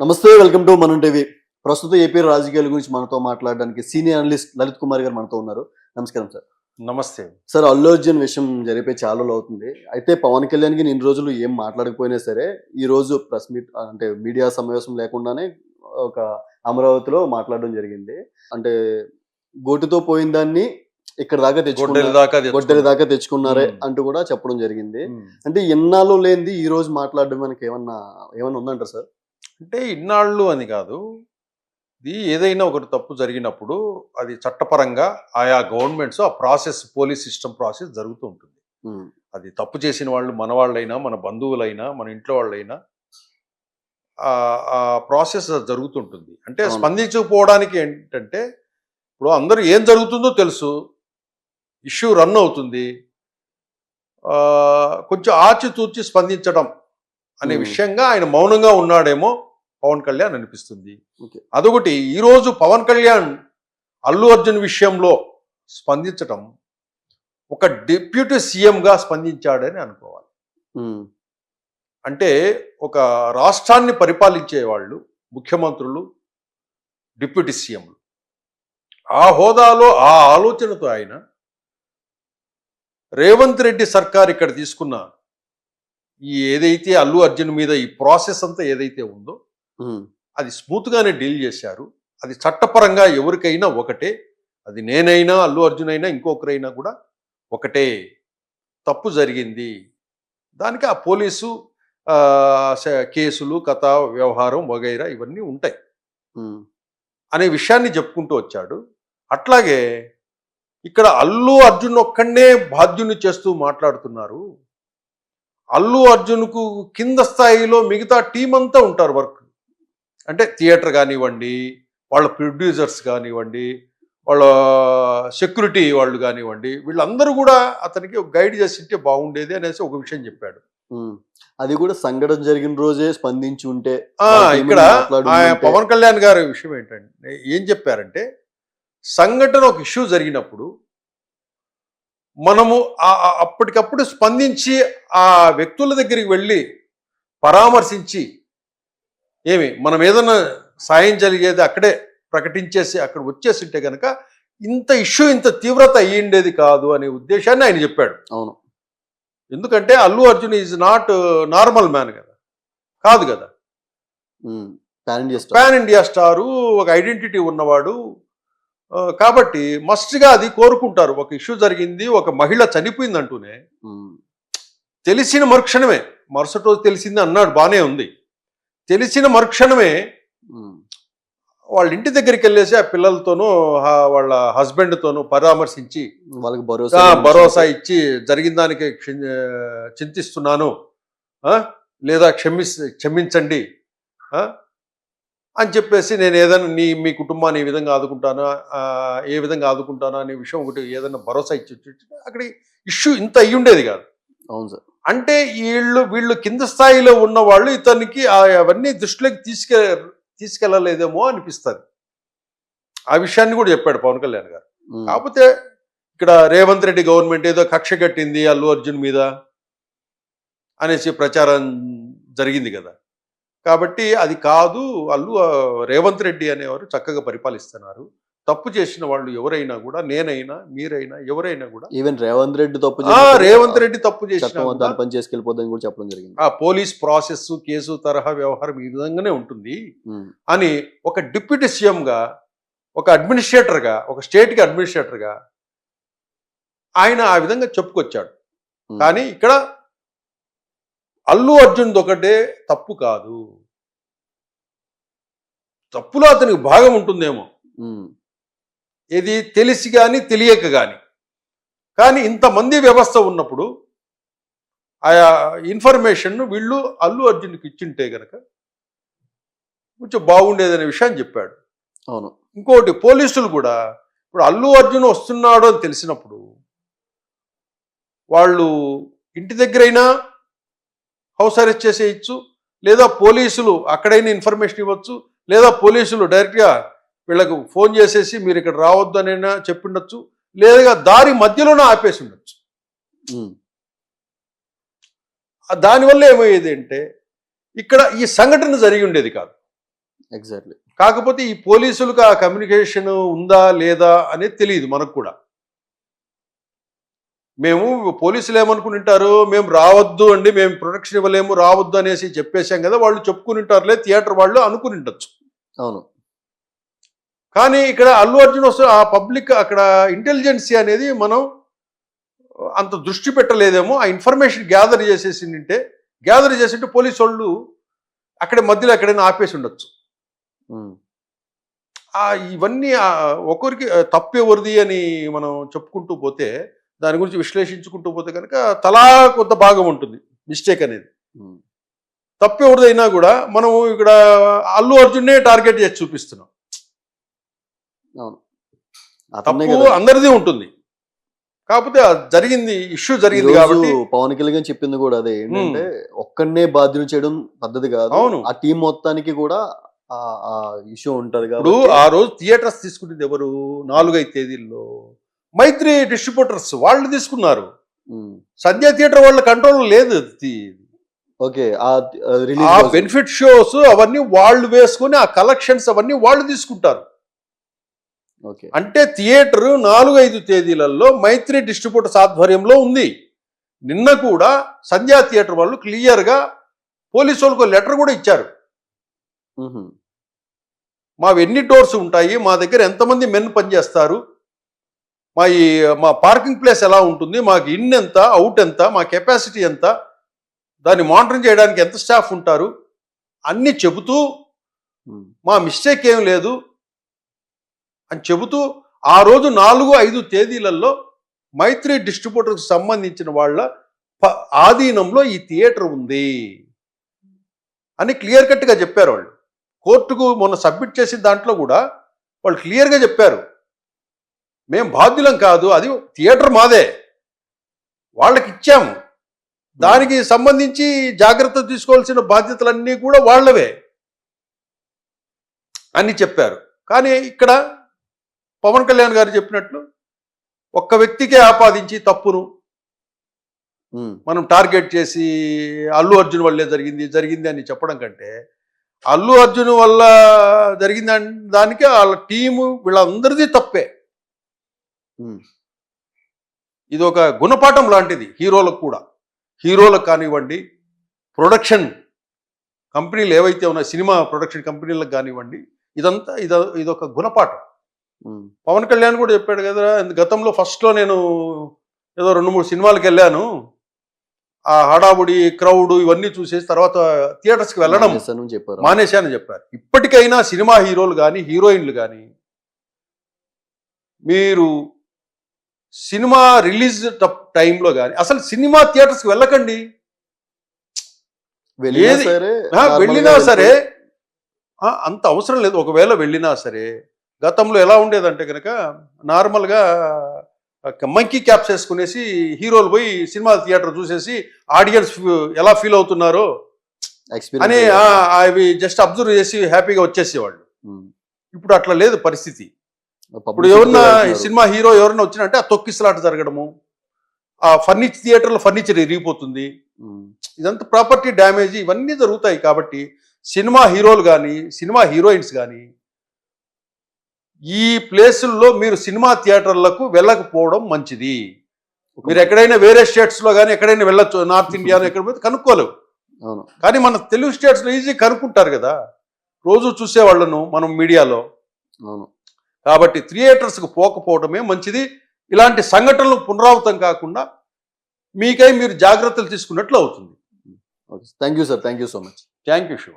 నమస్తే welcome to Manam TV. ప్రస్తుతం AP రాజకీయాల గురించి మనతో మాట్లాడడానికి సీనియర్ అనలిస్ట్ లలిత్ కుమార్ గారు మనతో ఉన్నారు. నమస్కారం సార్. నమస్తే. సార్ అల్లు అర్జున్ విషయం జరిపే చాలా అవుతుంది. అయితే పవన్ కళ్యాణ్కి ఇన్ని రోజులు ఏం మాట్లాడకపోయినా సరే ఈ రోజు ప్రెస్ మీట్ అంటే మీడియా సమావేశం లేకుండానే ఒక అమరావతిలో మాట్లాడడం జరిగింది. అంటే గోటుతో పోయిన దాన్ని ఇక్కడ దాకా తెచ్చుకున్నారు. దాకా తెచ్చుకున్నారే. అంటూ కూడా చెప్పడం జరిగింది. అంటే ఎన్నాళ్ళు లేనిది ఈ రోజు మాట్లాడడం మనకి ఏమన్నా ఏమన్నా ఉందంటారు సార్? అంటే ఇన్నాళ్ళు అని కాదు. ఇది ఏదైనా ఒకటి తప్పు జరిగినప్పుడు అది చట్టపరంగా ఆయా గవర్నమెంట్స్ ఆ ప్రాసెస్ పోలీస్ సిస్టమ్ ప్రాసెస్ జరుగుతూ ఉంటుంది. అది తప్పు చేసిన వాళ్ళు మన వాళ్ళైనా మన బంధువులైనా మన ఇంట్లో వాళ్ళైనా ఆ- ప్రాసెస్ జరుగుతుంటుంది. అంటే. స్పందించకపోవడానికి ఏంటంటే ఇప్పుడు అందరూ ఏం జరుగుతుందో తెలుసు. ఇష్యూ రన్ అవుతుంది. కొంచెం ఆచితూచి స్పందించడం అనే. విషయంగా ఆయన మౌనంగా ఉన్నాడేమో పవన్ కళ్యాణ్ అనిపిస్తుంది. అదొకటి ఈరోజు పవన్ కళ్యాణ్ అల్లు అర్జున్ విషయంలో స్పందించటం ఒక డిప్యూటీ సీఎంగా స్పందించాడని అనుకోవాలి అంటే ఒక రాష్ట్రాన్ని పరిపాలించే వాళ్ళు ముఖ్యమంత్రులు డిప్యూటీ సీఎంలు ఆ హోదాలో ఆ ఆలోచనతో ఆయన రేవంత్ రెడ్డి సర్కార్ ఇక్కడ తీసుకున్న ఈ ఏదైతే అల్లు అర్జున్ మీద ఈ ప్రాసెస్ అంతా ఏదైతే ఉందో అది స్మూత్గానే డీల్ చేశారు. అది చట్టపరంగా ఎవరికైనా ఒకటే. అది నేనైనా అల్లు అర్జున్ అయినా ఇంకొకరైనా కూడా ఒకటే. తప్పు జరిగింది. దానికి ఆ పోలీసు కేసులు కథ వ్యవహారం వగైరా ఇవన్నీ ఉంటాయి. అనే విషయాన్ని చెప్పుకుంటూ వచ్చాడు. అట్లాగే ఇక్కడ అల్లు అర్జున్ ఒక్కడే బాధ్యుని చేస్తూ మాట్లాడుతున్నారు. అల్లు అర్జున్కు కింద స్థాయిలో మిగతా టీం అంతా ఉంటారు వర్క్ అంటే థియేటర్ కానివ్వండి వాళ్ళ ప్రొడ్యూసర్స్ కానివ్వండి వాళ్ళ సెక్యూరిటీ వాళ్ళు కానివ్వండి వీళ్ళందరూ కూడా అతనికి గైడ్ చేసింటే బాగుండేది అనేసి ఒక విషయం చెప్పాడు. అది కూడా సంఘటన జరిగిన రోజే స్పందించి ఉంటే ఇక్కడ ఉంటే- పవన్ కళ్యాణ్ గారి విషయం ఏంటంటే ఏం చెప్పారంటే సంఘటన ఒక ఇష్యూ జరిగినప్పుడు మనము అప్పటికప్పుడు స్పందించి ఆ వ్యక్తుల దగ్గరికి వెళ్ళి పరామర్శించి ఏమి మనం ఏదైనా సాయం జరిగేది అక్కడే ప్రకటించేసి అక్కడ వచ్చేసింటే కనుక ఇంత ఇష్యూ ఇంత తీవ్రత అయ్యిండేది కాదు అనే ఉద్దేశాన్ని ఆయన చెప్పాడు. అవును. ఎందుకంటే Allu Arjun is not normal man కదా. కాదు కదా. పాన్ ఇండియా స్టార్ ఒక ఐడెంటిటీ ఉన్నవాడు కాబట్టి మస్ట్గా అది కోరుకుంటారు. ఒక ఇష్యూ జరిగింది ఒక మహిళ చనిపోయింది అంటూనే తెలిసిన మరుక్షణమే మరుసటి రోజు తెలిసింది అన్నాడు బానే ఉంది. తెలిసిన మరుక్షణమే వాళ్ళ ఇంటి దగ్గరికి వెళ్ళేసి ఆ పిల్లలతోనూ వాళ్ళ హస్బెండ్తోనూ పరామర్శించి వాళ్ళకి భరోసా భరోసా ఇచ్చి జరిగిన దానికి చింతిస్తున్నాను. లేదా క్షమి క్షమించండి. అని చెప్పేసి నేను ఏదైనా నీ మీ కుటుంబాన్ని ఏ విధంగా ఆదుకుంటానా ఏ విధంగా ఆదుకుంటానా అనే విషయం ఒకటి ఏదైనా భరోసా ఇచ్చి అక్కడ ఇష్యూ ఇంత అయ్యి ఉండేది కాదు. అవును సార్. అంటే వీళ్ళు వీళ్ళు కింద స్థాయిలో ఉన్న వాళ్ళు ఇతనికి అవన్నీ దృష్టిలోకి తీసుకె తీసుకెళ్ళలేదేమో అనిపిస్తుంది. ఆ విషయాన్ని కూడా చెప్పాడు పవన్ కళ్యాణ్ గారు. కాకపోతే ఇక్కడ రేవంత్ రెడ్డి గవర్నమెంట్ ఏదో కక్ష కట్టింది అల్లు అర్జున్ మీద అనేసి ప్రచారం జరిగింది కదా. కాబట్టి అది కాదు అల్లు రేవంత్ రెడ్డి అనేవారు చక్కగా పరిపాలిస్తున్నారు. తప్పు చేసిన వాళ్ళు ఎవరైనా కూడా నేనైనా మీరైనా ఎవరైనా కూడా ఈవెన్ రేవంత్ రెడ్డి తప్పు రేవంత్ రెడ్డి తప్పు చేసిన దాని పని కూడా చెప్పడం జరిగింది. ఆ పోలీస్ ప్రాసెస్ కేసు తరహా వ్యవహారం ఈ విధంగానే ఉంటుంది. అని ఒక డిప్యూటీ సీఎంగా ఒక అడ్మినిస్ట్రేటర్గా ఒక స్టేట్కి అడ్మినిస్ట్రేటర్గా ఆయన ఆ విధంగా చెప్పుకొచ్చాడు. కానీ ఇక్కడ అల్లు అర్జున్ ఒకటే తప్పు కాదు. తప్పులో అతనికి భాగం ఉంటుందేమో. ఇది తెలిసి కానీ తెలియక కానీ కానీ ఇంతమంది వ్యవస్థ ఉన్నప్పుడు ఆయా ఇన్ఫర్మేషన్ వీళ్ళు అల్లు అర్జున్కి ఇచ్చింటే గనక కొంచెం బాగుండేదనే విషయాన్ని చెప్పాడు. అవును. ఇంకోటి పోలీసులు కూడా ఇప్పుడు అల్లు అర్జున్ వస్తున్నాడు అని తెలిసినప్పుడు వాళ్ళు ఇంటి దగ్గరైనా హౌస్ అరెస్ట్ చేసేయచ్చు లేదా పోలీసులు అక్కడైనా ఇన్ఫర్మేషన్ ఇవ్వచ్చు లేదా పోలీసులు డైరెక్ట్గా వీళ్ళకు ఫోన్ చేసేసి మీరు ఇక్కడ రావద్దు అనైనా చెప్పిండొచ్చు లేదా దారి మధ్యలోనే ఆపేసి ఉండొచ్చు. దానివల్ల ఏమయ్యేది అంటే ఇక్కడ ఈ సంఘటన జరిగి ఉండేది కాదు. ఎగ్జాక్ట్లీ కాకపోతే ఈ పోలీసులకు ఆ కమ్యూనికేషన్ ఉందా లేదా అనేది తెలియదు మనకు కూడా. మేము పోలీసులు ఏమనుకుని ఉంటారు? మేము రావద్దు అండి మేము ప్రొటెక్షన్ ఇవ్వలేము రావద్దు అనేసి చెప్పేశాం కదా వాళ్ళు చెప్పుకుని ఉంటారులే థియేటర్ వాళ్ళు అనుకుని ఉండొచ్చు. అవును. కానీ ఇక్కడ అల్లు అర్జున్ వస్తే ఆ పబ్లిక్ అక్కడ ఇంటెలిజెన్సీ అనేది మనం అంత దృష్టి పెట్టలేదేమో ఆ ఇన్ఫర్మేషన్ గ్యాదర్ చేసేసి ఉంటే గ్యాదర్ చేసింటే పోలీసు వాళ్ళు అక్కడ మధ్యలో ఎక్కడైనా ఆపేసి ఉండొచ్చు. ఇవన్నీ ఒకరికి ఆ, తప్పు ఎవరిది అని మనం చెప్పుకుంటూ పోతే దాని గురించి విశ్లేషించుకుంటూ పోతే కనుక తలా కొంత భాగం ఉంటుంది మిస్టేక్ అనేది. ఉమ్, తప్పు ఎవరిదైనా కూడా మనం ఇక్కడ అల్లు అర్జున్నే టార్గెట్ చేసి చూపిస్తున్నాం. అవును. తప్పు అందరిది ఉంటుంది. కాకపోతే జరిగింది ఇష్యూ జరిగింది కాబట్టి పవన్ కళ్యాణ్ చెప్పింది కూడా అదే ఏంటంటే ఒక్కడనే బాధ్యులు చేయడం పద్ధతి కాదు. అవును. ఆ టీం మొత్తానికి కూడా ఇష్యూ ఉంటది కాబట్టి ఆ రోజు థియేటర్స్ తీసుకునేది ఎవరు? నాలుగైదు తేదీల్లో. మైత్రి డిస్ట్రిబ్యూటర్స్ వాళ్ళు తీసుకున్నారు. సంధ్య థియేటర్ వాళ్ళ కంట్రోల్ లేదు. ఓకే ఆ బెనిఫిట్ షోస్ అవన్నీ వాళ్ళు వేసుకొని ఆ కలెక్షన్స్ అవన్నీ వాళ్ళు తీసుకుంటారు. ఓకే. అంటే థియేటర్ నాలుగు ఐదు తేదీలలో మైత్రి డిస్ట్రిబ్యూటర్స్ ఆధ్వర్యంలో ఉంది. నిన్న కూడా సంధ్యా థియేటర్ వాళ్ళు క్లియర్గా పోలీసు వాళ్ళకు లెటర్ కూడా ఇచ్చారు. మావి ఎన్ని డోర్స్ ఉంటాయి? మా దగ్గర ఎంతమంది మెన్ పనిచేస్తారు? మా ఈ మా పార్కింగ్ ప్లేస్ ఎలా ఉంటుంది? మాకు ఇన్ ఎంత? అవుట్ ఎంత? మా కెపాసిటీ ఎంత? దాన్ని మానిటరింగ్ చేయడానికి ఎంత స్టాఫ్ ఉంటారు? అన్నీ చెబుతూ మా మిస్టేక్ ఏం లేదు అని చెబుతూ ఆ రోజు నాలుగు ఐదు తేదీలలో మైత్రి డిస్ట్రిబ్యూటర్కి సంబంధించిన వాళ్ళ ఆధీనంలో ఈ థియేటర్ ఉంది అని క్లియర్ కట్గా చెప్పారు వాళ్ళు. కోర్టుకు మొన్న సబ్మిట్ చేసిన దాంట్లో కూడా వాళ్ళు క్లియర్గా చెప్పారు. మేం బాధ్యులం కాదు అది థియేటర్ మాదే. వాళ్ళకి ఇచ్చాము దానికి సంబంధించి జాగ్రత్త తీసుకోవాల్సిన బాధ్యతలన్నీ కూడా వాళ్ళవే అని చెప్పారు. కానీ ఇక్కడ పవన్ కళ్యాణ్ గారు చెప్పినట్లు ఒక్క వ్యక్తికే ఆపాదించి తప్పును మనం టార్గెట్ చేసి అల్లు అర్జున్ వల్లే జరిగింది జరిగింది అని చెప్పడం కంటే అల్లు అర్జున్ వల్ల జరిగింది అన్- దానికి వాళ్ళ టీము వీళ్ళందరిది తప్పే. ఇది ఒక గుణపాఠం లాంటిది హీరోలకు కూడా. హీరోలకు కానివ్వండి ప్రొడక్షన్ కంపెనీలు ఏవైతే ఉన్నాయో సినిమా ప్రొడక్షన్ కంపెనీలకు కానివ్వండి ఇదంతా ఇది ఇదొక గుణపాఠం. పవన్ కళ్యాణ్ కూడా చెప్పాడు కదా గతంలో ఫస్ట్లో నేను ఏదో రెండు మూడు సినిమాలకు వెళ్ళాను. ఆ హడావుడి క్రౌడ్ ఇవన్నీ చూసేసి తర్వాత థియేటర్స్కి వెళ్ళడం మానేశాను చెప్పారు? మానేశానని చెప్పారు. ఇప్పటికైనా సినిమా హీరోలు కానీ హీరోయిన్లు కానీ మీరు సినిమా రిలీజ్ టైంలో కానీ అసలు సినిమా థియేటర్స్కి వెళ్ళకండి. వెళ్ళినా సరే అంత అవసరం లేదు. ఒకవేళ వెళ్ళినా సరే గతంలో ఎలా ఉండేదంటే కనుక నార్మల్గా మంకీ క్యాప్స్ వేసుకునేసి హీరోలు పోయి సినిమా థియేటర్ చూసేసి ఆడియన్స్ ఎలా ఫీల్ అవుతున్నారో అని అవి జస్ట్ అబ్జర్వ్ చేసి హ్యాపీగా వచ్చేసేవాళ్ళు. ఇప్పుడు అట్లా లేదు పరిస్థితి. ఇప్పుడు ఎవరన్నా. సినిమా హీరో ఎవరన్నా వచ్చినంటే ఆ తొక్కిసలాట జరగడము ఆ ఫర్నిచర్ థియేటర్లో ఫర్నిచర్ ఇరిగిపోతుంది ఇదంతా ప్రాపర్టీ డ్యామేజ్ ఇవన్నీ జరుగుతాయి కాబట్టి సినిమా హీరోలు కానీ సినిమా హీరోయిన్స్ కానీ ఈ ప్లేసుల్లో మీరు సినిమా థియేటర్లకు వెళ్ళకపోవడం మంచిది. మీరు ఎక్కడైనా వేరే స్టేట్స్లో కానీ ఎక్కడైనా వెళ్ళొచ్చు నార్త్ ఇండియాలో ఎక్కడ పోతే కనుక్కోలేవు. అవును. కానీ మన తెలుగు స్టేట్స్లో ఈజీ కనుక్కుంటారు కదా. రోజు చూసేవాళ్ళను మనం మీడియాలో. అవును. కాబట్టి థియేటర్స్కి పోకపోవడమే మంచిది. ఇలాంటి సంఘటనలు పునరావృతం కాకుండా మీకై మీరు జాగ్రత్తలు తీసుకున్నట్లు అవుతుంది. Okay. Thank you sir. Thank you so much. Thank you Shiva.